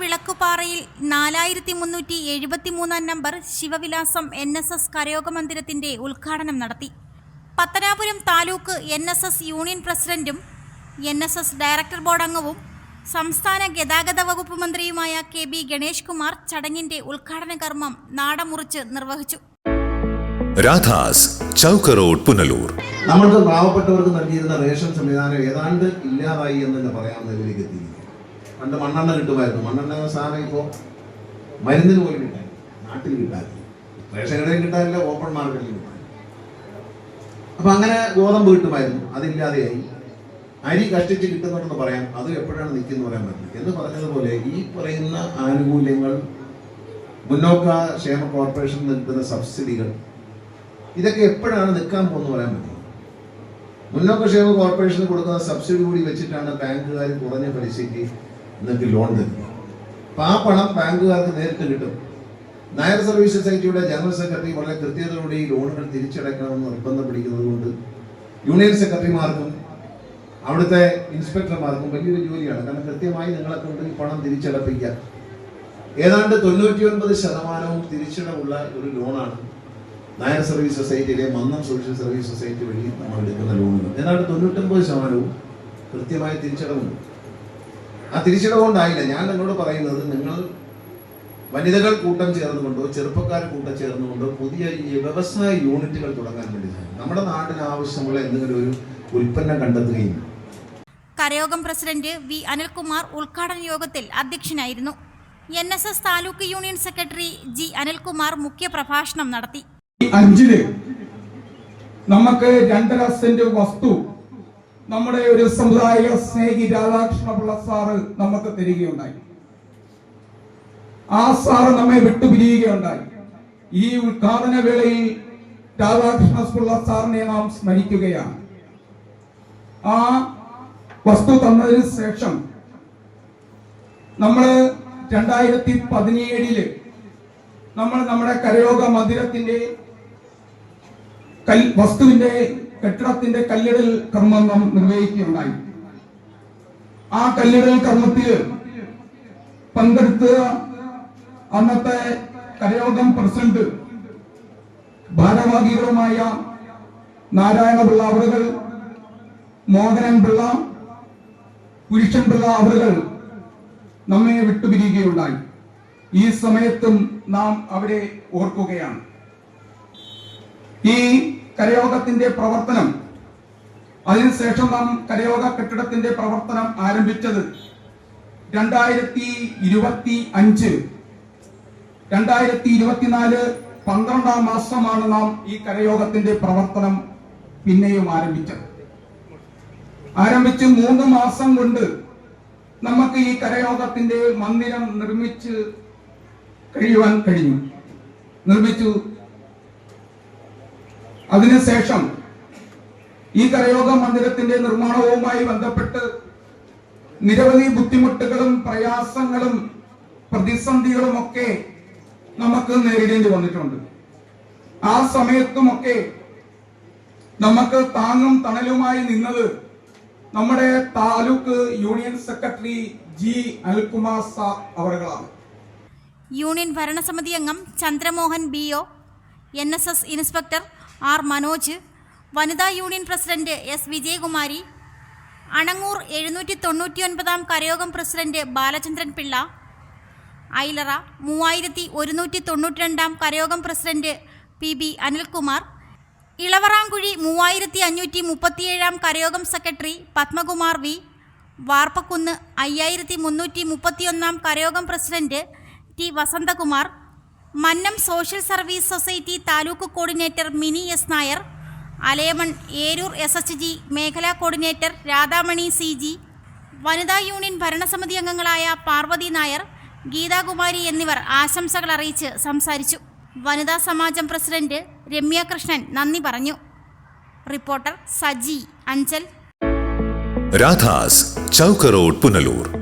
വിളക്കുപാറയിൽ നാലായിരത്തി മുന്നൂറ്റി എഴുപത്തി മൂന്നാം number Shivavilasam N S S കരയോഗ മന്ദിരത്തിന്റെ ഉദ്ഘാടനം നടത്തി. Pathanapuram taluk N S S union പ്രസിഡന്റും N S S director board അംഗവും സംസ്ഥാന ഗതാഗത വകുപ്പ് മന്ത്രിയുമായ കെ ബി ഗണേഷ് കുമാർ ചടങ്ങിന്റെ ഉദ്ഘാടന കർമ്മം നാടമുറിച്ച് നിർവഹിച്ചു. രാധാസ് ചൗക്കറോഡ് പുനലൂർ. നമ്മൾക്ക് പാവപ്പെട്ടവർക്ക് നൽകിയിരുന്ന റേഷൻ സംവിധാനം ഏതാണ്ട് ഇല്ലാതായി എന്ന് തന്നെ പറയാവുന്ന നിലയിലേക്ക് എത്തിയിരിക്കുന്നു പണ്ട് മണ്ണെണ്ണ കിട്ടുമായിരുന്നു. മണ്ണെണ്ണ സാധനം ഇപ്പോൾ മരുന്നിന് പോലും കിട്ടാൻ നാട്ടിൽ കിട്ടാറില്ല റേഷൻ കടയിൽ കിട്ടാനില്ല ഓപ്പൺ മാർക്കറ്റിൽ കിട്ടാൻ അപ്പൊ അങ്ങനെ ഗോതമ്പ് കിട്ടുമായിരുന്നു. അതില്ലാതെയായി. അരി കഷ്ടിച്ച് കിട്ടുന്നുണ്ടെന്ന് പറയാം. അത് എപ്പോഴാണ് നിൽക്കുന്നത് പറയാൻ പറ്റില്ല. എന്ന് പറഞ്ഞതുപോലെ ഈ പറയുന്ന ആനുകൂല്യങ്ങൾ മുന്നോക്ക ക്ഷേമ കോർപ്പറേഷൻ നൽകുന്ന സബ്സിഡികൾ ഇതൊക്കെ എപ്പോഴാണ് നിൽക്കാൻ പോകുന്നത് പറയാൻ പറ്റും മുന്നോക്ക ക്ഷേമ കോർപ്പറേഷന് കൊടുക്കുന്ന സബ്സിഡി കൂടി വെച്ചിട്ടാണ് ബാങ്കുകാർ കുറഞ്ഞ പലിശയ്ക്ക് നിങ്ങൾക്ക് ലോൺ തരുന്നത്. അപ്പം ആ പണം ബാങ്കുകാർക്ക് നേരിട്ട് കിട്ടും. നായർ സർവീസ് സൊസൈറ്റിയുടെ ജനറൽ സെക്രട്ടറി വളരെ കൃത്യതയോടെ ഈ ലോണുകൾ തിരിച്ചടയ്ക്കണമെന്ന് നിർബന്ധം പിടിക്കുന്നത് കൊണ്ട് യൂണിയൻ സെക്രട്ടറിമാർക്കും അവിടുത്തെ ഇൻസ്പെക്ടർമാർക്കും വലിയൊരു ജോലിയാണ്. കാരണം കൃത്യമായി നിങ്ങളെ കൊണ്ട് ഈ പണം തിരിച്ചടപ്പിക്കുക. ഏതാണ്ട് തൊണ്ണൂറ്റി ഒൻപത് ശതമാനവും തിരിച്ചടവുള്ള ഒരു ലോണാണ് നായർ സർവീസ് സൊസൈറ്റിയിലെ മന്നം സോഷ്യൽ സർവീസ് സൊസൈറ്റി വഴി നമ്മൾ എടുക്കുന്ന ലോണുകൾ ഏതാണ്ട് തൊണ്ണൂറ്റൊമ്പത് ശതമാനവും കൃത്യമായ തിരിച്ചടവുണ്ട് ആ തിരിച്ചടവ് കൊണ്ടായില്ല. ഞാൻ നിങ്ങളോട് പറയുന്നത് നിങ്ങൾ വനിതകൾ കൂട്ടം ചേർന്നുകൊണ്ടോ ചെറുപ്പക്കാർ കൂട്ടം ചേർന്നുകൊണ്ടോ പുതിയ ഈ വ്യവസായ യൂണിറ്റുകൾ തുടങ്ങാൻ വേണ്ടി നമ്മുടെ നാടിന് ആവശ്യമുള്ള എന്തെങ്കിലും ഒരു ഉൽപ്പന്നം കണ്ടെത്തുകയും കരയോഗം പ്രസിഡന്റ് വി അനിൽകുമാർ ഉദ്ഘാടന യോഗത്തിൽ അധ്യക്ഷനായിരുന്നു. N S S taluk union secretary G Anilkumar മുഖ്യപ്രഭാഷണം നടത്തി. അഞ്ചിൽ നമുക്ക് രണ്ടര സെന്റ് വസ്തു നമ്മുടെ ഒരു സമുദായ സ്നേഹി രാധാകൃഷ്ണപിള്ള സാറ് നമുക്ക് തരികയുണ്ടായി. ആ സാറ് നമ്മെ വിട്ടുപിരിയുകയുണ്ടായി. ഈ ഉദ്ഘാടന വേളയിൽ രാധാകൃഷ്ണ രാധാകൃഷ്ണപിള്ള സാറിനെ നാം സ്മരിക്കുകയാണ്. ആ വസ്തു തന്നതിന് ശേഷം നമ്മൾ രണ്ടായിരത്തി പതിനേഴിൽ നമ്മൾ നമ്മുടെ കരയോഗ മന്ദിരത്തിന്റെ വസ്തുവിന്റെ കെട്ടിടത്തിന്റെ കല്ലിടൽ കർമ്മം നാം നിർവഹിക്കുകയുണ്ടായി. ആ കല്ലിടൽ കർമ്മത്തിൽ പങ്കെടുത്ത അന്നത്തെ കരയോഗം പ്രസിഡന്റ് ഭാരവാഹികളുമായ നാരായണപിള്ള അവറുകൾ മോഹനൻ പിള്ള പുരുഷൻ പിള്ള അവറുകൾ നമ്മെ വിട്ടുപിരിയുകയുണ്ടായി. ഈ സമയത്തും നാം അവരെ ഓർക്കുകയാണ്. ഈ കരയോഗത്തിന്റെ പ്രവർത്തനം അതിനുശേഷം നാം കരയോഗ കെട്ടിടത്തിന്റെ പ്രവർത്തനം ആരംഭിച്ചത് രണ്ടായിരത്തി ഇരുപത്തി അഞ്ച് രണ്ടായിരത്തി ഇരുപത്തിനാല് പന്ത്രണ്ടാം മാസമാണ് നാം ഈ കരയോഗത്തിന്റെ പ്രവർത്തനം പിന്നെയും ആരംഭിച്ചത്. ആരംഭിച്ച് മൂന്ന് മാസം കൊണ്ട് നമുക്ക് ഈ കരയോഗത്തിന്റെ മന്ദിരം നിർമ്മിച്ച് കഴിയുവാൻ കഴിഞ്ഞു. നിർമ്മിച്ചു. അതിനുശേഷം ഈ കരയോഗ മന്ദിരത്തിന്റെ നിർമ്മാണവുമായി ബന്ധപ്പെട്ട് നിരവധി ബുദ്ധിമുട്ടുകളും പ്രയാസങ്ങളും പ്രതിസന്ധികളും ഒക്കെ നമുക്ക് നേരിടേണ്ടി വന്നിട്ടുണ്ട്. ആ സമയത്തുമൊക്കെ നമുക്ക് താങ്ങും തണലുമായി നിന്നത് നമ്മുടെ taluk union secretary G Anilkumar സാ അവരുകളാണ് യൂണിയൻ ഭരണസമിതി അംഗം Chandramohan B O N S S inspector R Manoj വനിതാ union president S Vijayakumari Anangoor എഴുന്നൂറ്റി തൊണ്ണൂറ്റി ഒൻപതാം കരയോഗം പ്രസിഡന്റ് ബാലചന്ദ്രൻ പിള്ള ഐലറ മൂവായിരത്തി ഒരുന്നൂറ്റി തൊണ്ണൂറ്റി രണ്ടാം കരയോഗം president P B Anilkumar Elavarankuzhi മൂവായിരത്തി അഞ്ഞൂറ്റി മുപ്പത്തിയേഴാം കരയോഗം സെക്രട്ടറി പത്മകുമാർ വി വാർപ്പക്കുന്ന് അയ്യായിരത്തി മുന്നൂറ്റി മുപ്പത്തിയൊന്നാം കരയോഗം president T Vasanthakumar Mannam social service society taluk coordinator Mini S Nair Alayaman Eroor S H G മേഖലാ കോർഡിനേറ്റർ രാധാമണി സി ജി വനിതാ യൂണിയൻ ഭരണസമിതി അംഗങ്ങളായ പാർവതി നായർ ഗീതാകുമാരി എന്നിവർ ആശംസകൾ അറിയിച്ച് സംസാരിച്ചു. വനിതാ സമാജം പ്രസിഡന്റ് രമ്യ കൃഷ്ണൻ നന്ദി പറഞ്ഞു. റിപ്പോർട്ടർ സജി അഞ്ചൽ. രാധാസ് ചൗക്കറോഡ് പുനലൂർ.